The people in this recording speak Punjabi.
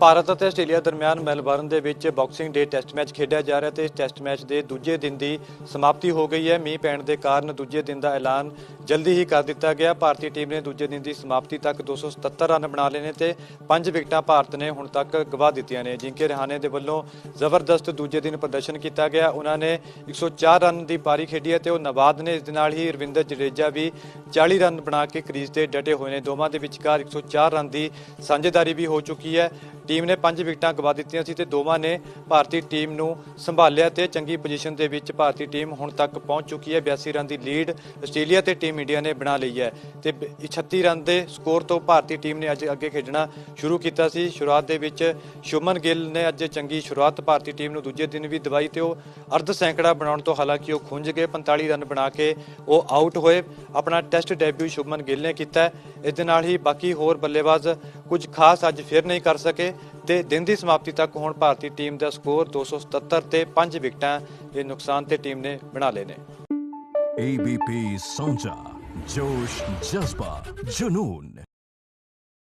ਭਾਰਤ ਅਤੇ ਆਸਟ੍ਰੇਲੀਆ ਦਰਮਿਆਨ ਮੈਲਬਰਨ ਦੇ ਵਿੱਚ ਬਾਕਸਿੰਗ ਡੇ ਟੈਸਟ ਮੈਚ ਖੇਡਿਆ ਜਾ ਰਿਹਾ ਤੇ ਇਸ ਟੈਸਟ ਮੈਚ ਦੇ ਦੂਜੇ ਦਿਨ ਦੀ ਸਮਾਪਤੀ ਹੋ ਗਈ ਹੈ। ਮੀਂਹ ਪੈਣ ਦੇ ਕਾਰਨ ਦੂਜੇ ਦਿਨ ਦਾ ਐਲਾਨ ਜਲਦੀ ਹੀ ਕਰ ਦਿੱਤਾ ਗਿਆ। ਭਾਰਤੀ ਟੀਮ ਨੇ ਦੂਜੇ ਦਿਨ ਦੀ ਸਮਾਪਤੀ ਤੱਕ 277 ਰਨ ਬਣਾ ਲਏ ਨੇ ਤੇ ਪੰਜ ਵਿਕਟਾਂ ਭਾਰਤ ਨੇ ਹੁਣ ਤੱਕ ਗਵਾ ਦਿੱਤੀਆਂ ਨੇ। ਜਿੰਕੇ ਰਹਾਣੇ ਦੇ ਵੱਲੋਂ ਜ਼ਬਰਦਸਤ ਦੂਜੇ ਦਿਨ ਪ੍ਰਦਰਸ਼ਨ ਕੀਤਾ ਗਿਆ। ਉਹਨਾਂ ਨੇ 104 ਰਨ ਦੀ ਪਾਰੀ ਖੇਡੀ ਹੈ ਤੇ ਉਹ ਨਵਾਦ ਨੇ। ਇਸ ਦੇ ਨਾਲ ਹੀ ਰਵਿੰਦਰ ਜਡੇਜਾ ਵੀ 40 ਰਨ ਬਣਾ ਕੇ ਕ੍ਰੀਜ਼ ਤੇ ਡਟੇ ਹੋਏ ਨੇ। ਦੋਵਾਂ ਦੇ ਵਿਚਕਾਰ 104 ਰਨ ਦੀ ਸਾਂਝੇਦਾਰੀ ਵੀ ਹੋ ਚੁੱਕੀ ਹੈ। ਟੀਮ ਨੇ ਪੰਜ ਵਿਕਟਾਂ ਗਵਾ ਦਿੱਤੀਆਂ ਸੀ ਤੇ ਦੋਵਾਂ ਨੇ ਭਾਰਤੀ ਟੀਮ ਨੂੰ ਸੰਭਾਲਿਆ ਤੇ ਚੰਗੀ ਪੋਜੀਸ਼ਨ ਦੇ ਵਿੱਚ ਭਾਰਤੀ ਟੀਮ ਹੁਣ ਤੱਕ ਪਹੁੰਚ ਚੁੱਕੀ ਹੈ। 82 ਰਨ ਦੀ ਲੀਡ ਆਸਟ੍ਰੇਲੀਆ ਤੇ ਟੀਮ ਇੰਡੀਆ ਨੇ ਬਣਾ ਲਈ ਹੈ ਤੇ ਬ- 36 ਰਨ ਦੇ ਸਕੋਰ ਤੋਂ ਭਾਰਤੀ ਟੀਮ ਨੇ ਅੱਜ ਅੱਗੇ ਖੇਡਣਾ ਸ਼ੁਰੂ ਕੀਤਾ ਸੀ। ਸ਼ੁਰੂਆਤ ਦੇ ਵਿੱਚ ਸ਼ੁਮਨ ਗਿੱਲ ਨੇ ਅੱਜ ਚੰਗੀ ਸ਼ੁਰੂਆਤ ਭਾਰਤੀ ਟੀਮ ਨੂੰ ਦੂਜੇ ਦਿਨ ਵੀ ਦਵਾਈ ਤੇ ਉਹ ਅਰਧ ਸੈਂਕੜਾ ਬਣਾਉਣ ਤੋਂ ਹਾਲਾਂਕਿ ਉਹ ਖੁੰਝ ਗਏ। 45 ਰਨ ਬਣਾ ਕੇ ਉਹ ਆਊਟ ਹੋਏ। ਆਪਣਾ ਟੈਸਟ ਡੈਬਿਊ ਸ਼ੁਭਮਨ ਗਿੱਲ ਨੇ ਕੀਤਾ। ਹੈ। ਇਸ ਦੇ ਨਾਲ ਹੀ ਬਾਕੀ ਹੋਰ ਬੱਲੇਬਾਜ਼ ਕੁਝ ਖਾਸ ਅੱਜ ਫਿਰ ਨਹੀਂ ਕਰ ਸਕੇ। ਤੇ ਦਿਨ ਦੀ ਸਮਾਪਤੀ ਤੱਕ ਹੁਣ ਭਾਰਤੀ ਟੀਮ ਦਾ ਸਕੋਰ 277 ਤੇ 5 ਵਿਕਟਾਂ ਦੇ ਨੁਕਸਾਨ ਤੇ ਟੀਮ ਨੇ ਬਣਾ ਲਏ ਨੇ। ABP ਸੌਂਚਾ, ਜੋਸ਼, ਜਜ਼ਬਾ, ਜਨੂਨ।